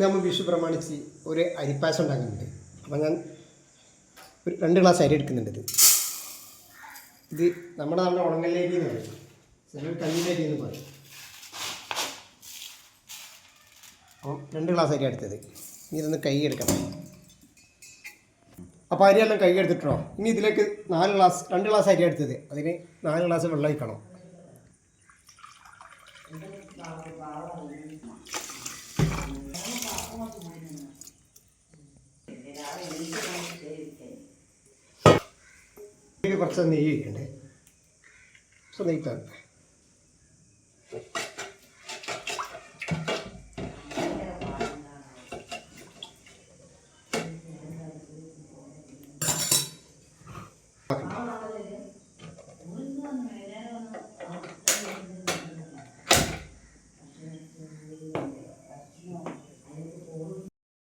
നമ്മൾ വിഷു പ്രമാണിച്ച് ഒരു അരിപ്പായസം ഉണ്ടാക്കുന്നുണ്ട് അപ്പം ഞാൻ ഒരു രണ്ട് ഗ്ലാസ് അരി എടുക്കുന്നുണ്ട് ഇത്. ഇത് നമ്മുടെ നാട്ടിലെ ഉണങ്ങല്ലേരി എന്ന് പറയും. ചിലർ കല്ലിലേരി എന്ന് പറയും. അപ്പം രണ്ട് ഗ്ലാസ് അരി എടുത്തത്. ഇനി ഇതൊന്ന് കൈ എടുക്കണം. അപ്പോൾ അരിയെല്ലാം കൈ എടുത്തിട്ടോ ഇനി ഇതിലേക്ക് നാല് ഗ്ലാസ് രണ്ട് ഗ്ലാസ് അരി എടുത്തത്. അതിന് നാല് ഗ്ലാസ് വെള്ളം ഒഴിക്കണം കുറച്ച് നെയ്യ് ഒഴിക്കണ്ടേ കുറച്ച് നെയ്യ് തന്നെ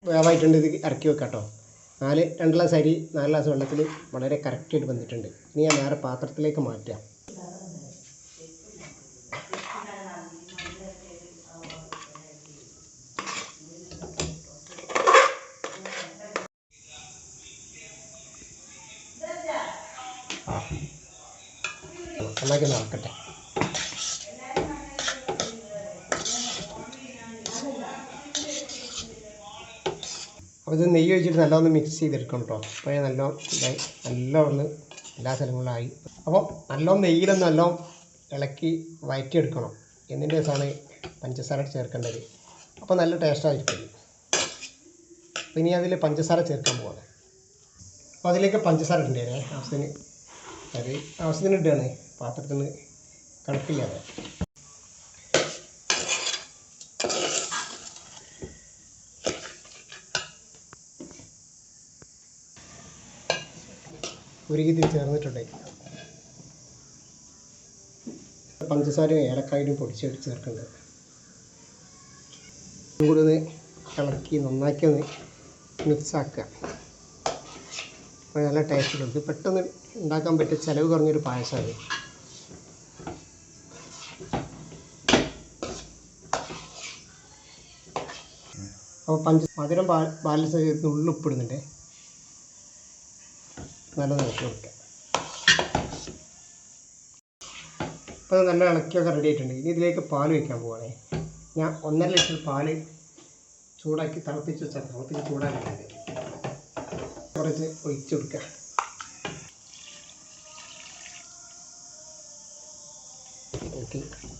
വേവായിട്ടുണ്ട് ഇത് ഇറക്കി വെക്കാം കേട്ടോ. നാല് രണ്ട് ഗ്ലാസ് അരി നാല് ഗ്ലാസ് വെള്ളത്തിൽ വളരെ കറക്റ്റായിട്ട് വന്നിട്ടുണ്ട് ഇനി ഞാൻ വേറെ പാത്രത്തിലേക്ക് മാറ്റാം. നന്നാക്കി നടക്കട്ടെ അപ്പോൾ ഇത് നെയ്യ് ഒഴിച്ചിട്ട് നല്ലോണം മിക്സ് ചെയ്തെടുക്കണം കേട്ടോ അപ്പോൾ നല്ലോണം ഇതായി. നല്ലോണം എല്ലാ സ്ഥലങ്ങളിലായി. അപ്പോൾ നല്ലോണം നെയ്യിലൊന്ന് നല്ലോണം ഇളക്കി വയറ്റിയെടുക്കണം. എന്നിന്റെ ദിവസമാണ് പഞ്ചസാര ചേർക്കേണ്ടത്. അപ്പോൾ നല്ല ടേസ്റ്റായിരിക്കും അപ്പോൾ ഇനി അതിൽ പഞ്ചസാര ചേർക്കാൻ പോവാണ്. അപ്പോൾ അതിലേക്ക് പഞ്ചസാര ഇടേണ്ടേ ആവശ്യത്തിന് അത് ആവശ്യത്തിന് ഇടുകയാണ്. പാത്രത്തിന് കണക്കില്ലാതെ ഉരുകിത്തിൽ ചേർന്നിട്ടുണ്ട് പഞ്ചസാരയും ഏലക്കായും പൊടിച്ചെടുത്ത് ചേർക്കുന്നുണ്ട് കൂടി ഒന്ന് ഇളക്കി നന്നാക്കി ഒന്ന് മിക്സാക്കുക നല്ല ടേസ്റ്റ് ഉണ്ട്. പെട്ടെന്ന് ഉണ്ടാക്കാൻ പറ്റിയ ചിലവ് കുറഞ്ഞൊരു പായസമാണ് അപ്പോൾ പഞ്ച മധുരം ബാലൻസ് ചെയ്ത് ഉള്ളിൽ ഉപ്പിടുന്നുണ്ട്. നല്ല ഇളക്കി കൊടുക്കുക. അപ്പോൾ നല്ല ഇളക്കിയൊക്കെ റെഡി ആയിട്ടുണ്ട്. ഇനി ഇതിലേക്ക് പാൽ വയ്ക്കാൻ പോവാണേ. ഞാൻ ഒന്നര ലിറ്റർ പാൽ ചൂടാക്കി തിളപ്പിച്ച് വെച്ചാൽ തിളപ്പിച്ച് ചൂടാക്കിയിട്ടുണ്ട് കുറച്ച് ഒഴിച്ചു കൊടുക്കുക.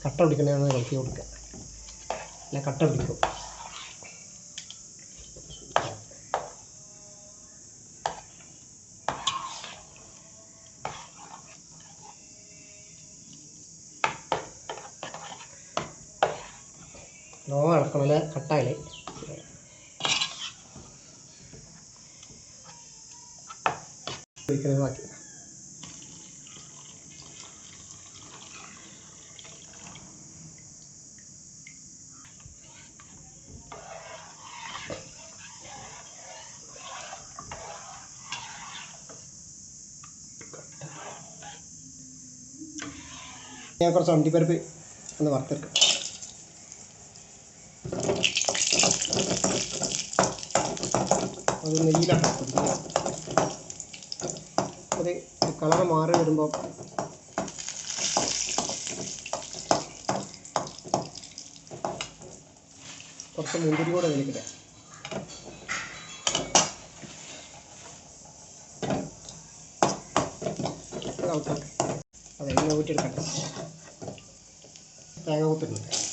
കട്ട പിടിക്കണമെന്ന് ഇളക്കി കൊടുക്കുക. അല്ല കട്ട പിടിക്കും. നോ ഇളക്കണല്ലേ കട്ടായില്ലേ? ഒഴിക്കണത് ബാക്കി. ഞാൻ കുറച്ച് അണ്ടിപ്പരിപ്പ് ഒന്ന് വറുത്തെടുക്കാം. അത് നെയ്യിലാണ് അത് കളർ മാറി വരുമ്പോൾ കുറച്ച് മുന്തിരി കൂടെ അതിലേക്കിടാം അത് ഇങ്ങനെ ഊറ്റിയെടുക്കട്ടെ തേങ്ങ കൂത്തുന്നുണ്ട്